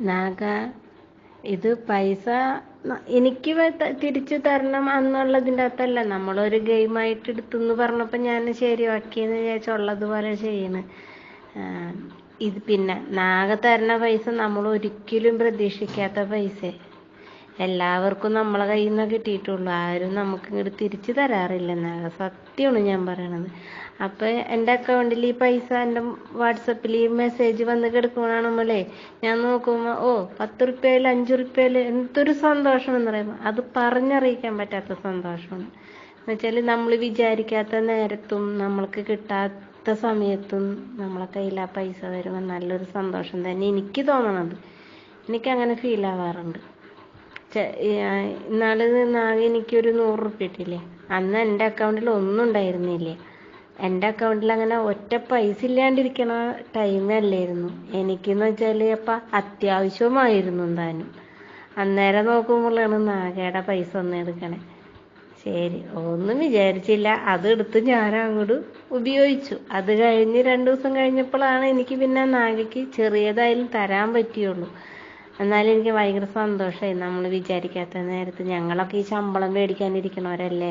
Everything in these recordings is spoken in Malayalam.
നാഗ ഇത് പൈസ എനിക്ക് തിരിച്ചു തരണം എന്നുള്ളതിന്റെ അകത്തല്ല. നമ്മളൊരു ഗെയിമായിട്ട് എടുത്തെന്ന് പറഞ്ഞപ്പോൾ ഞാൻ ശരി ശരിയാക്കിയെന്ന് വിചാരിച്ചുള്ളതുപോലെ ചെയ്യണ്. ചെയ്യുന്നു ഇത് പിന്നെ നാഗ തരണ പൈസ നമ്മൾ ഒരിക്കലും പ്രതീക്ഷിക്കാത്ത പൈസ എല്ലാവർക്കും നമ്മളെ കയ്യിൽ നിന്നാണ് കിട്ടിയിട്ടുള്ളൂ. ആരും നമുക്ക് ഇങ്ങോട്ട് തിരിച്ചു തരാറില്ല. നാഗ സത്യമാണ് ഞാൻ പറയണത്. അപ്പൊ എന്റെ അക്കൗണ്ടിൽ ഈ പൈസ എന്റെ വാട്സപ്പിൽ ഈ മെസ്സേജ് വന്ന് കിടക്കണാണുമ്പോഴേ ഞാൻ നോക്കുമ്പോൾ ഓ പത്ത് റുപ്യയിൽ അഞ്ച് റുപ്യയിൽ എന്തൊരു സന്തോഷം എന്ന് പറയുമ്പോൾ അത് പറഞ്ഞറിയിക്കാൻ പറ്റാത്ത സന്തോഷമാണ്. എന്ന് വെച്ചാൽ നമ്മൾ വിചാരിക്കാത്ത നേരത്തും നമ്മൾക്ക് കിട്ടാത്ത സമയത്തും നമ്മളെ കയ്യിൽ ആ പൈസ വരുമ്പോൾ നല്ലൊരു സന്തോഷം തന്നെ എനിക്ക് തോന്നണത്. എനിക്ക് അങ്ങനെ ഫീൽ ആവാറുണ്ട്. ഇന്നാൾ നാളെ എനിക്കൊരു നൂറ് റുപ്യ ഇട്ടില്ലേ അന്ന് എന്റെ അക്കൗണ്ടിൽ ഒന്നും ഉണ്ടായിരുന്നില്ലേ? എന്റെ അക്കൗണ്ടിൽ അങ്ങനെ ഒറ്റ പൈസ ഇല്ലാണ്ടിരിക്കണ ടൈം അല്ലായിരുന്നു. എനിക്കെന്ന് വെച്ചാൽ അപ്പം അത്യാവശ്യമായിരുന്നു എന്താനും അന്നേരം നോക്കുമ്പോഴാണ് നാഗയുടെ പൈസ ഒന്ന് എടുക്കണേ. ശരി ഒന്നും വിചാരിച്ചില്ല. അത് എടുത്ത് ഞാൻ അങ്ങോട്ട് ഉപയോഗിച്ചു. അത് കഴിഞ്ഞ് രണ്ട് ദിവസം കഴിഞ്ഞപ്പോഴാണ് എനിക്ക് പിന്നെ നാഗയ്ക്ക് ചെറിയതായാലും തരാൻ പറ്റിയുള്ളൂ. എന്നാലും എനിക്ക് ഭയങ്കര സന്തോഷമായി നമ്മൾ വിചാരിക്കാത്ത നേരത്ത് ഞങ്ങളൊക്കെ ഈ ശമ്പളം മേടിക്കാനിരിക്കണവരല്ലേ?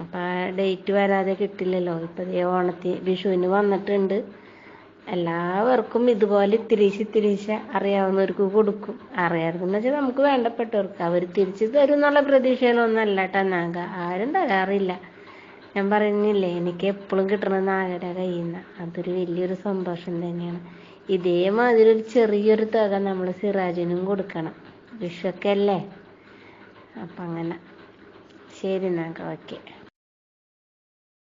അപ്പോൾ ഡേറ്റ് വരാതെ കിട്ടില്ലല്ലോ. ഇപ്പം ദേ ഓണത്തി വിഷുവിന് വന്നിട്ടുണ്ട്. എല്ലാവർക്കും ഇതുപോലെ ഇത്തിരീശ് ഇത്തിരീശ അറിയാവുന്നവർക്ക് കൊടുക്കും. അറിയാവുന്ന വെച്ചാൽ നമുക്ക് വേണ്ടപ്പെട്ടവർക്ക്. അവർ തിരിച്ചു തരും എന്നുള്ള പ്രതീക്ഷയിലൊന്നല്ല നാഗ ആരും തരാറില്ല. ഞാൻ പറഞ്ഞില്ലേ എനിക്ക് എപ്പോഴും കിട്ടണ നാഗയുടെ കയ്യിൽ നിന്ന് അതൊരു വലിയൊരു സന്തോഷം തന്നെയാണ്. ഇതേമാതിരി ഒരു ചെറിയൊരു തുക നമ്മൾ സിറാജിനും കൊടുക്കണം. വിഷുവൊക്കെ അല്ലേ? അപ്പം അങ്ങനെ ശരി എന്നാ. ഓക്കെ.